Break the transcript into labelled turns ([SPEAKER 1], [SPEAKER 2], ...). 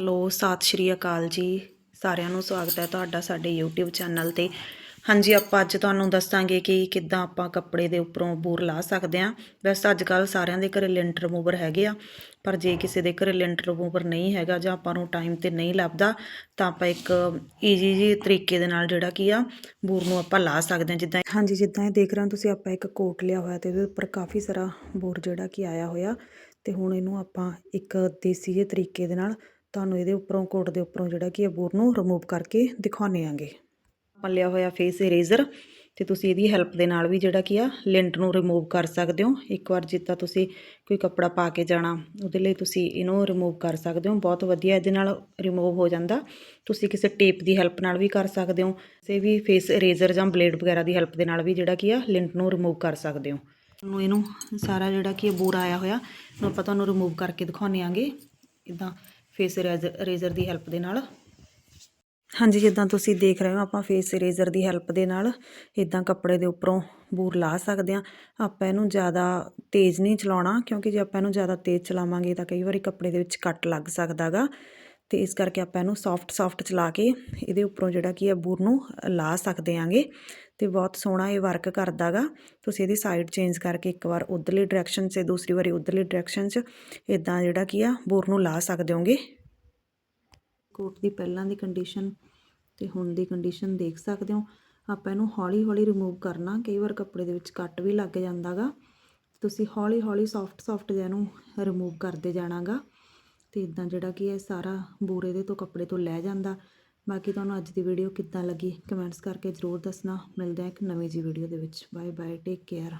[SPEAKER 1] Hello, ਸਤਿ ਸ਼੍ਰੀ ਅਕਾਲ ਜੀ। ਸਾਰਿਆਂ ਨੂੰ ਸਵਾਗਤ ਹੈ ਤੁਹਾਡਾ ਸਾਡੇ YouTube ਚੈਨਲ ਤੇ। ਹਾਂਜੀ, ਆਪਾਂ ਅੱਜ ਤੁਹਾਨੂੰ ਦੱਸਾਂਗੇ ਕਿ ਕਿੱਦਾਂ ਆਪਾਂ ਕੱਪੜੇ ਦੇ ਉੱਪਰੋਂ ਬੂਰ ਲਾ ਸਕਦੇ ਹਾਂ। ਵੈਸੇ ਅੱਜ ਕੱਲ ਸਾਰਿਆਂ ਦੇ ਘਰੇ ਲਿੰਟ ਰਿਮੂਵਰ ਹੈਗੇ ਆ, ਪਰ ਜੇ ਕਿਸੇ ਦੇ ਘਰੇ ਲਿੰਟ ਰਿਮੂਵਰ ਨਹੀਂ ਹੈਗਾ ਜਾਂ ਆਪਾਂ ਨੂੰ ਟਾਈਮ ਤੇ ਨਹੀਂ ਲੱਭਦਾ, ਤਾਂ ਆਪਾਂ ਇੱਕ ਈਜ਼ੀ ਜੀ ਤਰੀਕੇ ਦੇ ਨਾਲ ਜਿਹੜਾ ਕੀ ਆ, ਬੂਰ ਨੂੰ ਆਪਾਂ ਲਾ ਸਕਦੇ ਹਾਂ। ਜਿੱਦਾਂ ਹਾਂਜੀ, ਜਿੱਦਾਂ ਇਹ ਦੇਖ ਰਹੇ ਹੋ ਤੁਸੀਂ, ਆਪਾਂ ਇੱਕ ਕੋਟ ਲਿਆ ਹੋਇਆ ਤੇ ਉਹਦੇ ਉੱਪਰ ਕਾਫੀ ਸਾਰਾ ਬੂਰ ਜਿਹੜਾ ਕੀ ਆਇਆ ਹੋਇਆ। ਤੇ ਹੁਣ ਇਹਨੂੰ ਆਪਾਂ ਇੱਕ ਦੇਸੀ ਜਿਹੇ ਤਰੀਕੇ ਦੇ ਨਾਲ ਤੁਹਾਨੂੰ ਇਹਦੇ ਉੱਪਰੋਂ, ਕੋਟ ਦੇ ਉੱਪਰੋਂ ਜਿਹੜਾ ਕਿ ਆ ਬੂਰ ਨੂੰ ਰਿਮੂਵ ਕਰਕੇ ਦਿਖਾਉਣੇ ਆਂਗੇ। ਆਪਾਂ ਲਿਆ ਹੋਇਆ ਫੇਸ ਇਰੇਜ਼ਰ ਤੇ ਤੁਸੀਂ ਇਹਦੀ ਹੈਲਪ ਦੇ ਨਾਲ ਵੀ ਜਿਹੜਾ ਕੀ ਆ ਲਿੰਟ ਨੂੰ ਰਿਮੂਵ ਕਰ ਸਕਦੇ ਹੋ। ਇੱਕ ਵਾਰ ਜਿੱਦਾਂ ਤੁਸੀਂ ਕੋਈ ਕੱਪੜਾ ਪਾ ਕੇ ਜਾਣਾ, ਉਹਦੇ ਲਈ ਤੁਸੀਂ ਇਹਨੂੰ ਰਿਮੂਵ ਕਰ ਸਕਦੇ ਹੋ। ਬਹੁਤ ਵਧੀਆ ਇਹਦੇ ਨਾਲ ਰਿਮੂਵ ਹੋ ਜਾਂਦਾ। ਤੁਸੀਂ ਕਿਸੇ ਟੇਪ ਦੀ ਹੈਲਪ ਨਾਲ ਵੀ ਕਰ ਸਕਦੇ ਹੋ। ਕਿਸੇ ਵੀ ਫੇਸ ਇਰੇਜ਼ਰ ਜਾਂ ਬਲੇਡ ਵਗੈਰਾ ਦੀ ਹੈਲਪ ਦੇ ਨਾਲ ਵੀ ਜਿਹੜਾ ਕੀ ਆ ਲਿੰਟ ਨੂੰ ਰਿਮੂਵ ਕਰ ਸਕਦੇ ਹੋ। ਤੁਹਾਨੂੰ ਇਹਨੂੰ ਸਾਰਾ ਜਿਹੜਾ ਕੀ ਬੂਰ ਆਇਆ ਹੋਇਆ ਨੂੰ ਆਪਾਂ ਤੁਹਾਨੂੰ ਰਿਮੂਵ ਕਰਕੇ ਦਿਖਾਉਂਦੇ ਆਂਗੇ। ਇਦਾਂ ਫੇਸ ਇਰੇਜ਼ਰ ਦੀ ਹੈਲਪ ਦੇ ਨਾਲ? ਹਾਂਜੀ, ਜਿੱਦਾਂ ਤੁਸੀਂ ਦੇਖ ਰਹੇ ਹੋ, ਆਪਾਂ ਫੇਸ ਇਰੇਜ਼ਰ ਦੀ ਹੈਲਪ ਦੇ ਨਾਲ ਇਦਾਂ ਕੱਪੜੇ ਦੇ ਉੱਪਰੋਂ ਬੂਰ ਲਾ ਸਕਦੇ ਆ ਆਪਾਂ ਇਹਨੂੰ ਜ਼ਿਆਦਾ ਤੇਜ਼ ਨਹੀਂ ਚਲਾਉਣਾ, ਕਿਉਂਕਿ ਜੇ ਆਪਾਂ ਇਹਨੂੰ ਜ਼ਿਆਦਾ ਤੇਜ਼ ਚਲਾਵਾਂਗੇ ਤਾਂ ਕਈ ਵਾਰੀ ਕੱਪੜੇ ਦੇ ਵਿੱਚ ਕੱਟ ਲੱਗ ਸਕਦਾਗਾ। ਤੇ ਇਸ ਕਰਕੇ ਆਪਾਂ ਇਹਨੂੰ ਸੌਫਟ ਸੌਫਟ ਚਲਾ ਕੇ ਇਹਦੇ ਉੱਪਰੋਂ ਜਿਹੜਾ ਕੀ ਆ ਬੂਰ ਨੂੰ ਲਾ ਸਕਦੇ ਆਂਗੇ ਤੇ ਬਹੁਤ ਸੋਹਣਾ ਇਹ ਵਰਕ ਕਰਦਾਗਾ ਤੁਸੀਂ ਇਹਦੀ ਸਾਈਡ ਚੇਂਜ ਕਰਕੇ ਇੱਕ ਵਾਰ ਉਧਰਲੀ ਡਾਇਰੈਕਸ਼ਨ 'ਚ, ਦੂਸਰੀ ਵਾਰੀ ਉਧਰਲੀ ਡਾਇਰੈਕਸ਼ਨ 'ਚ ਇਦਾਂ ਜਿਹੜਾ ਕੀ ਆ ਬੂਰ ਨੂੰ ਲਾ ਸਕਦੇ ਹੋਗੇ। ਕੋਟ ਦੀ ਪਹਿਲਾਂ ਦੀ ਕੰਡੀਸ਼ਨ ਤੇ ਹੁਣ ਦੀ ਕੰਡੀਸ਼ਨ ਦੇਖ ਸਕਦੇ ਹੋ। ਆਪਾਂ ਇਹਨੂੰ ਹੌਲੀ ਹੌਲੀ ਰਿਮੂਵ ਕਰਨਾ, ਕਈ ਵਾਰ ਕੱਪੜੇ ਦੇ ਵਿੱਚ ਕੱਟ ਵੀ ਲੱਗ ਜਾਂਦਾਗਾ ਤੁਸੀਂ ਹੌਲੀ ਹੌਲੀ ਸੌਫਟ ਸੌਫਟ ਜਿਹਾ ਨੂੰ ਰਿਮੂਵ ਕਰਦੇ ਜਾਣਾਗਾ ਅਤੇ ਇੱਦਾਂ ਜਿਹੜਾ ਕਿ ਇਹ ਸਾਰਾ ਬੂਰੇ ਦੇ ਤੋਂ ਕੱਪੜੇ ਤੋਂ ਲੈ ਜਾਂਦਾ। ਬਾਕੀ ਤੁਹਾਨੂੰ ਅੱਜ ਦੀ ਵੀਡੀਓ ਕਿੱਦਾਂ ਲੱਗੀ ਕਮੈਂਟਸ ਕਰਕੇ ਜ਼ਰੂਰ ਦੱਸਣਾ। ਮਿਲਦੇ ਆ ਇੱਕ ਨਵੀਂ ਜੀ ਵੀਡੀਓ ਦੇ ਵਿੱਚ। Bye bye take care